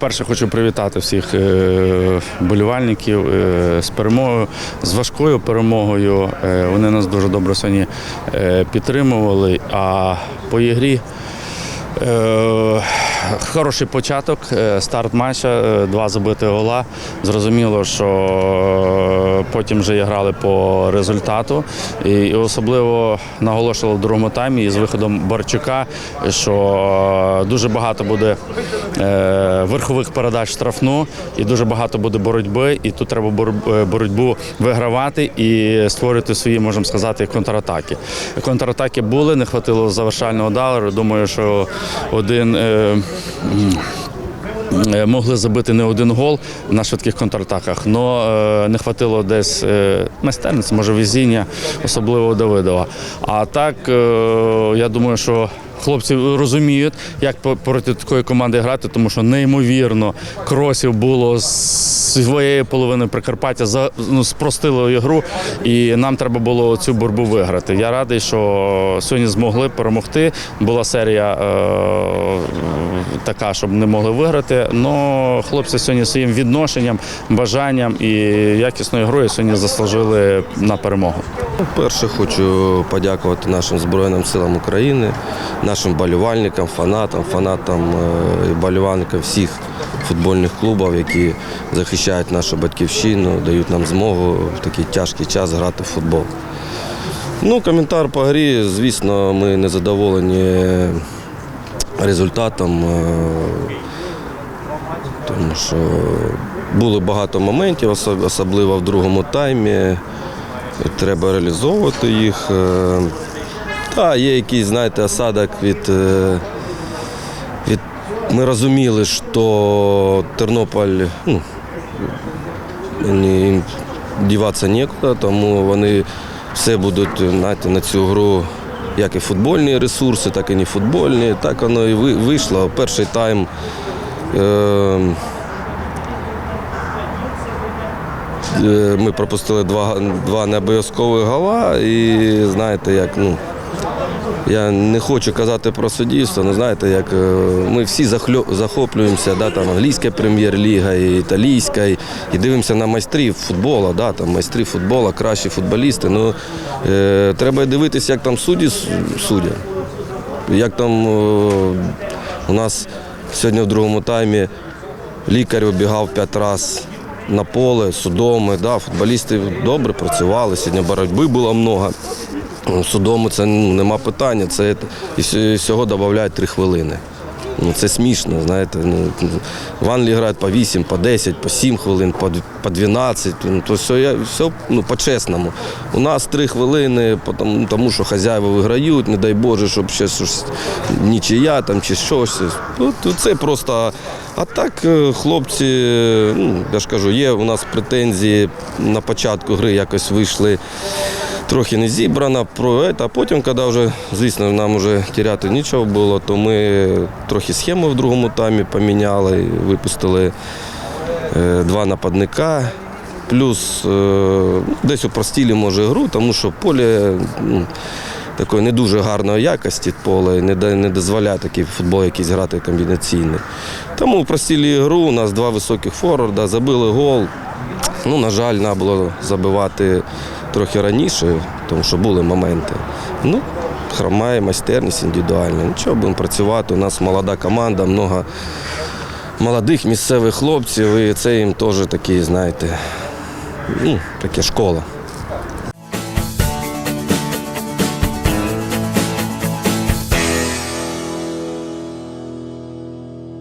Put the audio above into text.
Перше хочу привітати всіх е, болівальників е, з перемогою, з важкою перемогою. Е, Вони нас дуже добре сьогодні підтримували. А по ігрі хороший початок, е, старт матча, е, два забити гола. Зрозуміло, що е, потім вже грали по результату. І особливо наголошували в другому таймі із виходом Барчука, що дуже багато буде е, верхових передач штрафну і дуже багато буде боротьби. І тут треба е, боротьбу вигравати і створювати свої, можемо сказати, контратаки. Контратаки були, не хватило завершального удару. Думаю, що один. Е, Е, Могли забити не один гол на швидких контратаках, але не хватило десь е, майстерності, може везіння, особливо Давидова. А так, е, я думаю, що хлопці розуміють, як проти такої команди грати, тому що неймовірно кросів було з своєї половини Прикарпаття, за- ну, спростило ігру, і нам треба було цю боротьбу виграти. Я радий, що сьогодні змогли перемогти. Була серія е, така, щоб не могли виграти. але хлопці сьогодні своїм відношенням, бажанням і якісною грою сьогодні заслужили на перемогу. Перше хочу подякувати нашим Збройним силам України, нашим болівальникам, фанатам, фанатам е, і болівальникам всіх футбольних клубів, які захищають нашу батьківщину, дають нам змогу в такий тяжкий час грати в футбол. Ну, коментар по грі, звісно, ми не задоволені результатом, е, тому що було багато моментів, особливо в другому таймі. Треба реалізовувати їх. Та є якийсь, знаєте, осадок від. е, від... Ми розуміли, що Тернополь, ну, їм діватися нікуди, тому вони все будуть знаєте, на цю гру, як і футбольні ресурси, так і не футбольні. Так воно і вийшло. Перший тайм. Е, Е, Ми пропустили два, два необов'язкових гола і знаєте, як ну. Я не хочу казати про суддівство, але знаєте, як е, ми всі захоплюємося, да, там англійська прем'єр-ліга, і італійська, і, і дивимося на майстрів футболу, да, там майстри футболу, кращі футболісти. Ну, е, треба дивитися, як там судді судять. Як там е, у нас сьогодні в другому таймі лікар обігав п'ять разів на поле, судоми. Да, футболісти добре працювали, сьогодні боротьби було много. Ну, Судому це ну, нема питання. Це, і всього додають три хвилини. Ну, це смішно, знаєте. Ну, в Англії грають по 8, по 10, по 7 хвилин, по, по 12. Ну, то все, все ну, по-чесному. У нас 3 хвилини, тому, тому що хазяїва виграють, не дай Боже, щоб ще щось нічия там чи щось. Ну, це просто. А так, е, хлопці, ну, я ж кажу, є у нас претензії на початку гри якось вийшли трохи не зібрана, а потім, коли вже, звісно, нам вже тіряти нічого було, то ми трохи схему в другому таймі поміняли, випустили е, два нападника. Плюс е, десь упростили, може, гру, тому що поле ну, такої не дуже гарної якості поле, не, не дозволяє такий футбол якийсь грати комбінаційний. Тому упростили гру, у нас два високих форварда, забили гол. Ну, на жаль, треба було забивати трохи раніше, тому що були моменти. Ну, хромає майстерність індивідуальна. Нічого, будемо працювати. У нас молода команда, много молодих місцевих хлопців, і це їм теж такі, знаєте, ну, таке школа.